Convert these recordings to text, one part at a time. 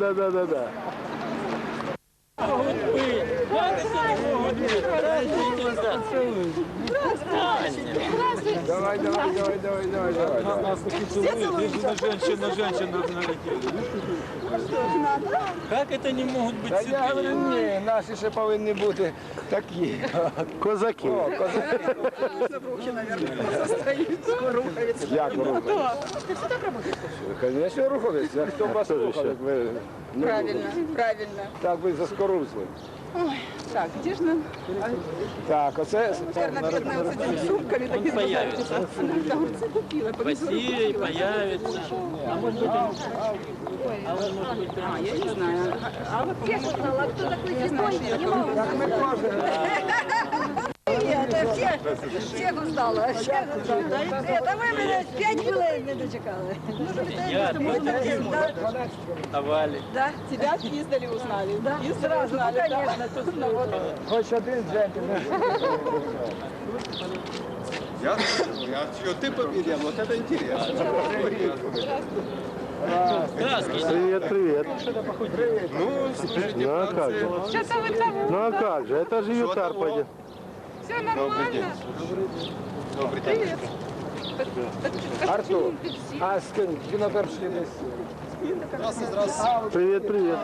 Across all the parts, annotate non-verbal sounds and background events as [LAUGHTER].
Да, да, да, да, да. Давай, давай, давай, давай, давай, давай. давай. Нас таки целуют, если на женщин, на женщин налетели. Как это не могут быть Та я говорю, святые? ні, наші ще повинні бути такі. Козаки. О, козаки. Як рухались? Звісно, рухались. А хто б вас рухав, як ви не Правильно, рухались? правильно. Так ви заскорузли. Так, где же нам? Так, оце Наверное, этими сумками такие появится. Огурцы купила. Василий появится. А может быть. А он, может быть, А, я не знаю. А кто такой я знаю, что я Это [LAUGHS] всех, всех узнала. Всех узнала. Это ви мене 5 хвилин не дочекали. я, Да, давали. да. Тебя издали узнали. Да, Издали сразу, ну, конечно, хоч один джентльмен. Я, я что, ты победил, вот это интересно. Здравствуйте. Привет, привет. Ну, слушайте, Ну а как же? Ну а как же? Это же ютар пойдет. Все добрый нормально. день. Добрый день. Артур, а з ким кіно перший десь? Здравствуй, здравствуй. Привет, привет.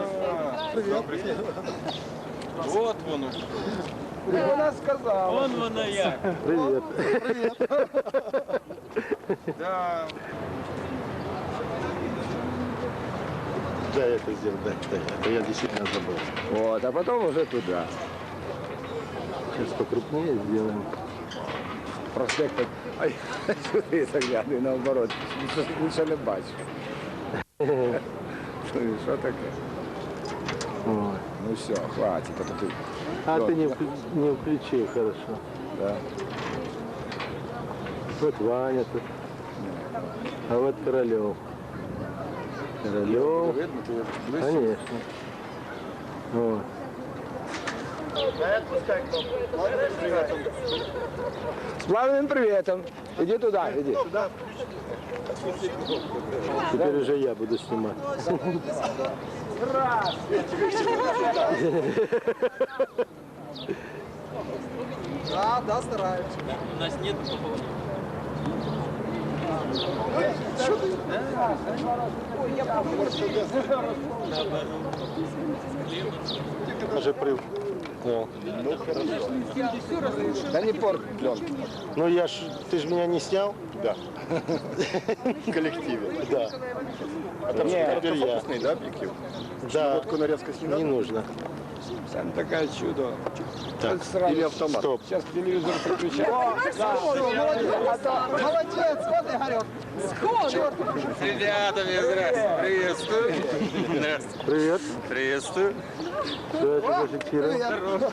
Добрый день. Вот он. Вона сказала. Вон воно як. Привет. Да, Да, я это сделал, да, да. Это я действительно забыл. Вот, а потом уже туди. Сейчас покрупнее сделаем. Проспект. Ай, [LAUGHS] сюди заглядай наоборот. Нічого не бачу. [LAUGHS] Ну Що таке? Ой. Ну все, хватит. А ти, А Вот, ты не, да. не включи, хорошо. да. Вот Ваня тут. А вот Королев. Королев. Видно, ближче. Конечно. Вот. З плавним привітом. Іди туди, іди. Теперь уже я буду снимать. У нас нет пополнения. Уже прив. Ну. Та не порт пленку. ну я ж, ты же меня не снял? да. В коллективе. Да. А там же короткофокусный, да, объектив? Да. Водку на резкость не Не нужно. Там таке чудо. Так. Сразу Или автомат? Стоп. Сейчас телевизор переключаю. Молодец, вот Игорек. Ребята, здравствуйте. Приветствую. Здравствуйте. Привет. Приветствую. Все это зафиксировано.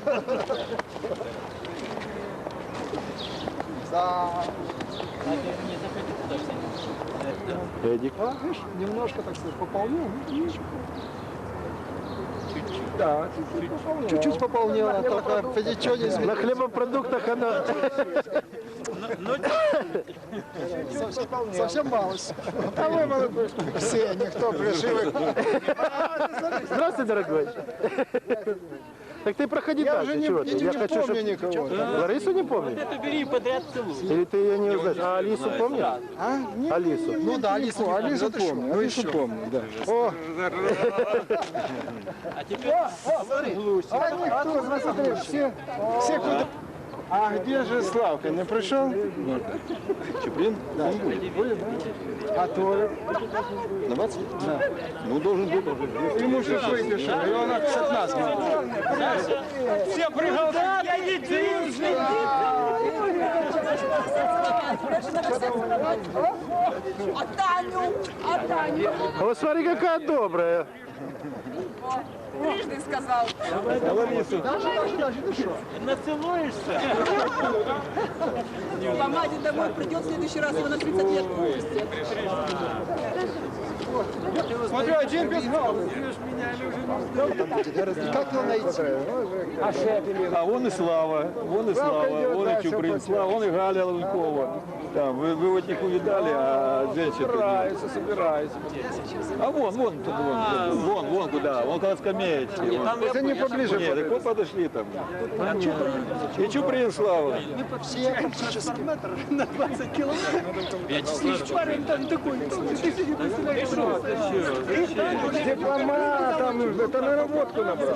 Эдик. Немножко, так сказать, пополнил. Да, чуть-чуть пополнил. Чуть-чуть пополнил, а только ничего не На хлебопродуктах она... Совсем малость. А вы, все, никто пришил. Здравствуй, дорогой. Так ты проходи Я дальше, уже не, чего не, ты? не Я хочу, помню чтоб- никого. Ларису не помню? Это бери подряд целуй. Или ты ее не узнаешь? А Алису помнишь? А? Не, Алису. Ну да, Алису, Алису помню, Алису помню, да. О, А теперь а никто, смотри, все, все куда... А где же Славка, не пришел? Чеплин? Да. Он будет. А Толик? На 20? Да. Ну, должен быть. Ему что выпишем, и он от нас. все приголдали, я не А Таню? А Таню? А вот смотри, какая добрая. Трижды сказал. Нацелуешься? По маме домой придет в следующий раз, его на 30 лет выпустят. Смотрю, один без галки. Как его найти? А Шепелін? А вон и Слава, вон и Слава, да, и Чуприн. Слава, вон и Галя Лункова. Там, вы, вы вот них увидали, а женщин тут нет. Собираються, собираються. А вон, вон, тут, вон, вон, вон куда, вон около скамеечки. Там Це не поближе. Нет, так вот подошли там. И Чуприн Слава. Дипломатом, это наработку набрал.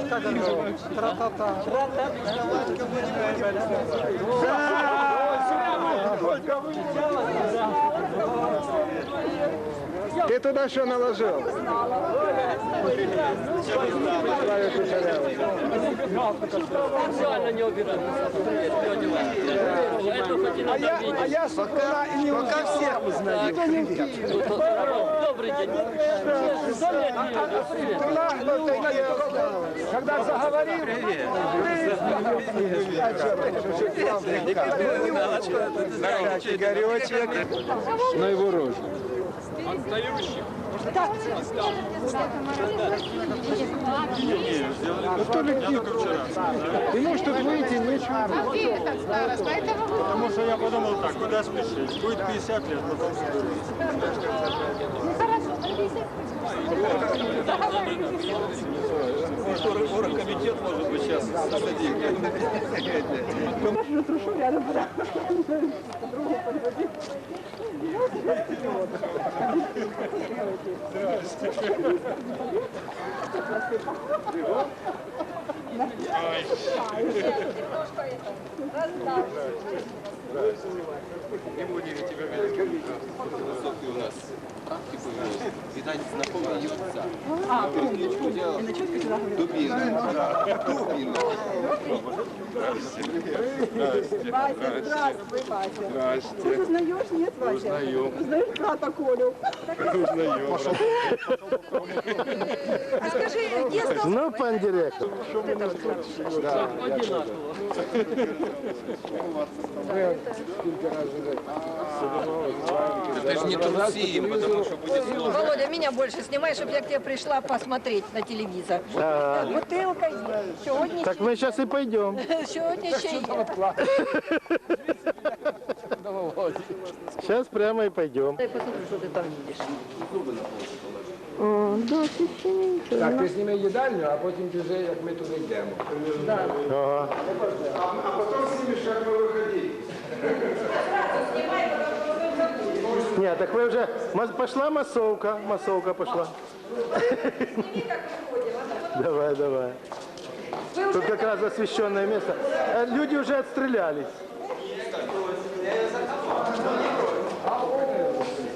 Ты туда что наложил? Славе Кучеряву. специально не убираю. А я, а я с утра и не Пока всех узнаю. Добрый день. Когда заговорил, Игоречек. На его рожу. Ты можешь тут выйти, ничего. Потому что я подумал так, куда спешить? Будет 50 лет, потом Оргкомитет, может быть, сейчас садик. Видать, знакомый юрца. А, Дубина. Дубина. Вася, здравствуй, Вася. Ты узнаешь, нет, Вася? Узнаю. Узнаешь брата Колю? А скажи, где стал Ну, пан директор. одинаково. Это же не трусим, потому что будет сложно. Володя, меня больше снимай, чтобы я к тебе пришла посмотреть на телевизор. А, Так, бутилка є. Сьогодні, так мы сейчас и пойдем. [LAUGHS] сьогодні ще є. Сейчас прямо и пойдем. Дай посмотрю, що ти там видиш. Так, ти зніми їдальню, а потім біжи, як ми туди йдемо. Ага. Нет, так вы уже... мас- Пошла массовка, массовка пошла. Давай, давай. Тут как раз освещенное место. Э, Люди уже отстрелялись.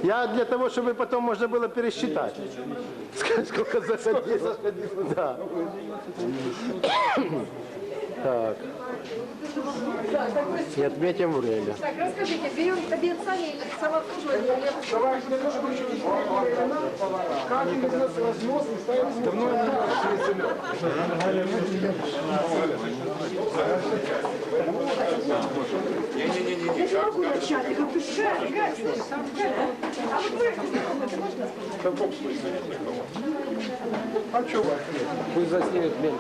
Я для того, чтобы потом можно было пересчитать. Сколько заходило. Да. Так. И отметим время. Так, розкажіть, берем обіцяє самообслуживание. Камінь рознос, рознос і ставимо давно а что вас? Пусть заснимет медленно.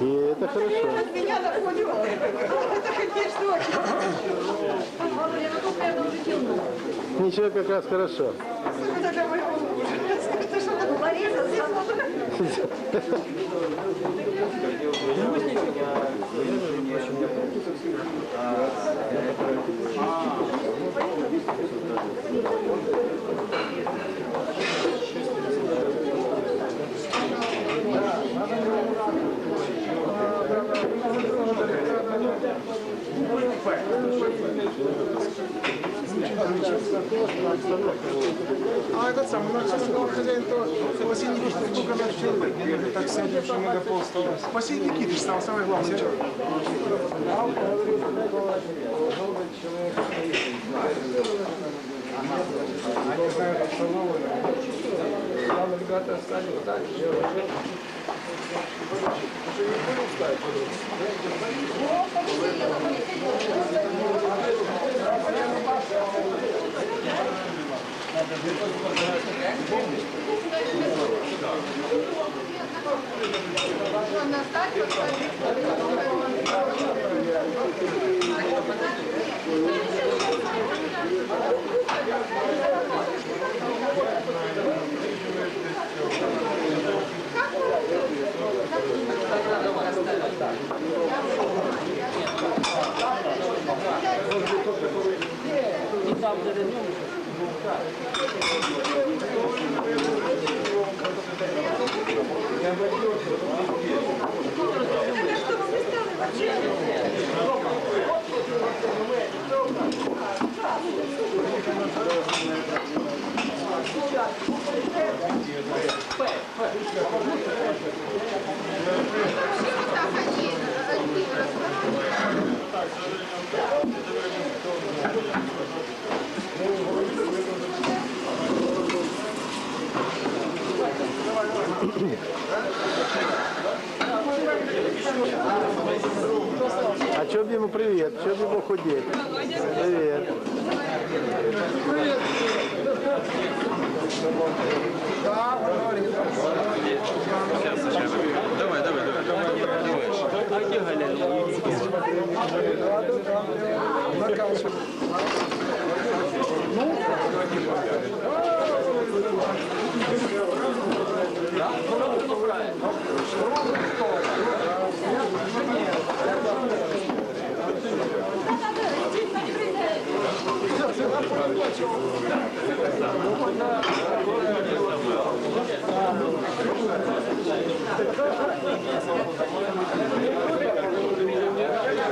И это хорошо. Меня на Колю. Это, конечно, очень. Володя, ну тут прямо уже темно. Ничего, как раз хорошо. Порезал, съел. А этот самый, ну, сейчас сказал хозяин, то Василий Никитич, сколько наш человек? Так сядем, что мы до полстала. Василий Никитич стал самый главный человек. Они знают обстановку. Там ребята остались так, я уже... Там, де не думаєш будем ставить? А чё б ему привет? Чё б ему худеть? Привет. Давай, давай, давай. А где Галя?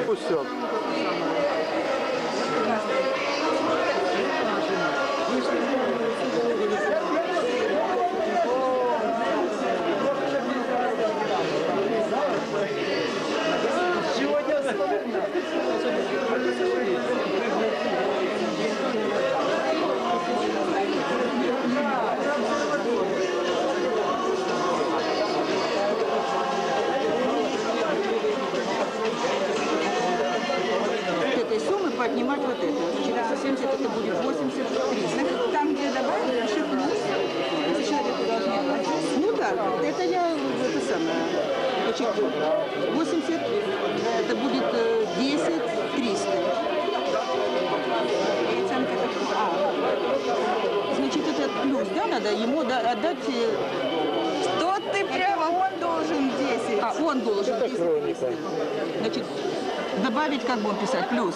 Пустек. Это будет 83. Значит, там, где добавили, плюс. Если человеку должны оплатить. Ну да, это я это самое. Значит, 80 это будет э, 10 300. Переоценка это что? А, значит, этот плюс, да, надо ему да, отдать... э, Что ты прямо, он должен 10. А, он должен 10 300. Значит, добавить, как будем писать, плюс.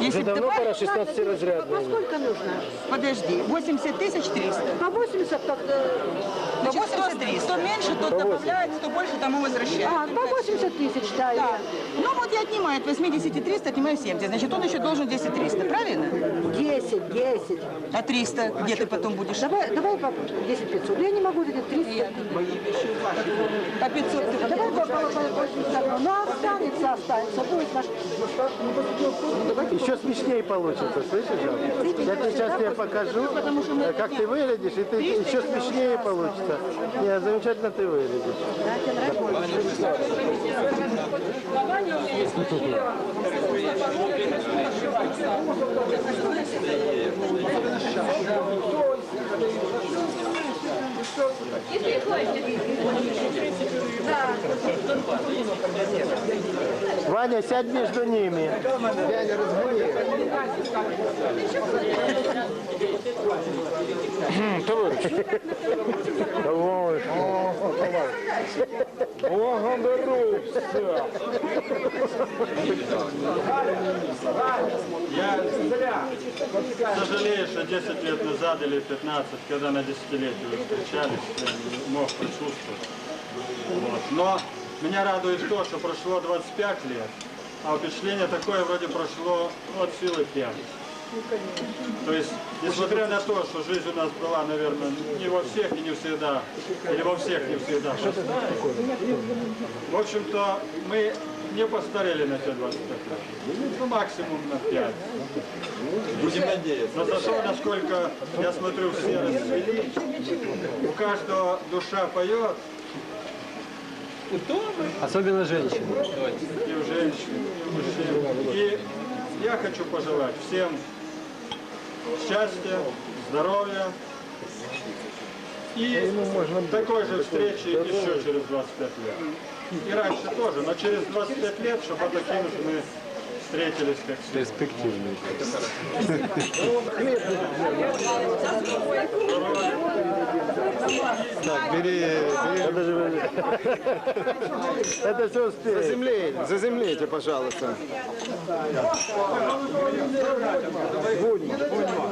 Если Уже давно добавить, пора 16 разрядной. Сколько нужно? Подожди, 80 тысяч 300. По 80 как-то... Значит, 100, 100 меньше, тот добавляет, 100 больше, тому возвращает. А, по 80 тысяч, да. Да. Ну вот я отнимаю от 80 300, отнимаю 70. Значит, он еще должен 10 300, правильно? 10, 10. А 300 где ты потом будешь? Давай, давай, папа, 10 500. Я не могу видеть 300. А 500 ты Давай, папа, по 80. Ну, останется, останется. Будет наш... Ну, Еще смешнее получится, слышишь? Я тебе сейчас тебе покажу, э, как ты выглядишь, и ты еще смешнее получится. Не, замечательно ты выглядишь. Ваня, сядь между ними. Товарищ. Благодарю все. Я сожалею, что 10 лет назад или 15, когда на десятилетие встречались, я не мог присутствовать. Вот. Но меня радует то, что прошло 25 лет, а впечатление такое вроде прошло от силы 5. То есть, несмотря на то, что жизнь у нас была, наверное, не во всех и не всегда, или во всех не всегда простая, в общем-то, мы не постарели на те 25 лет. Ну, максимум на 5. Будем надеяться. Но зато, насколько я смотрю, все расцвели, у каждого душа поет, Особенно женщины. и у женщин, и у мужчин. И я хочу пожелать всем счастья, здоровья, И такой же встречи еще через 25 лет. И раньше тоже, но через 25 лет, чтобы таким же мы встретились как сегодня. Перспективный. Так, бери, бери. Это все успеет. Заземлейте, заземлейте, пожалуйста.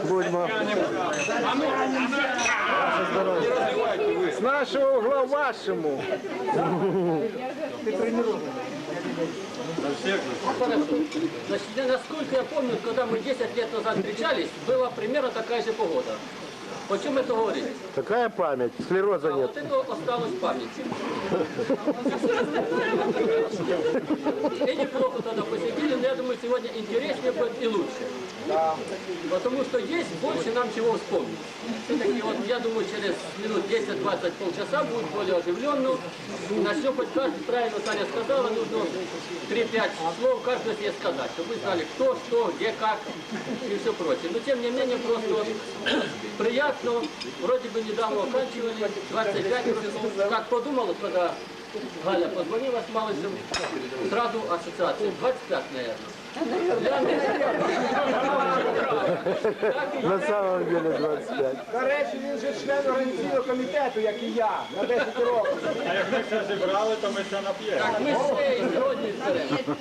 Будьмо. С нашего угла вашему. Значит, я- насколько я помню, когда мы 10 лет назад встречались, была примерно такая же погода. О чем это говорит? Такая память, склероза А нет. вот это осталось в памяти. И неплохо тогда посидели, но я думаю, сегодня интереснее будет и лучше. Потому что есть больше нам чего вспомнить. Все-таки вот я думаю, через минут 10-20 полчаса будет более оживленно. Начнем хоть каждый, правильно Таня сказала, нужно 3-5 слов каждый себе сказать, чтобы вы знали, кто, что, где, как и все прочее. Но тем не менее, просто приятно, вроде бы недавно оканчивали, 25 прошло. Как подумала, когда Галя позвонила с малышем, сразу ассоциация, 25, наверное. [LAUGHS] На самом деле 25. До речі, він же член організаційного комітету, як і я, на 10 років. А як ми все зібрали, то ми це нап'ємо. Так мы все и сегодня изберем.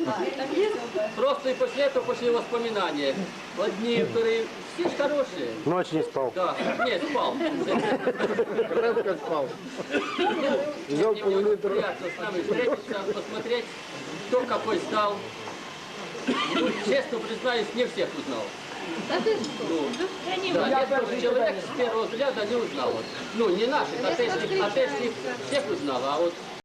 Просто и после этого пошли воспоминания. Одни, вторые, все ж хорошие. Ночь не спал. Да, не, спал. Крепко спал. Взял приятно с нами встретиться, посмотреть, кто какой стал. Ну, честно признаюсь, не всех узнал. Ну, да, несколько человек с первого взгляда не узнал. Ну, не наших, отечных, отечных всех узнал, а вот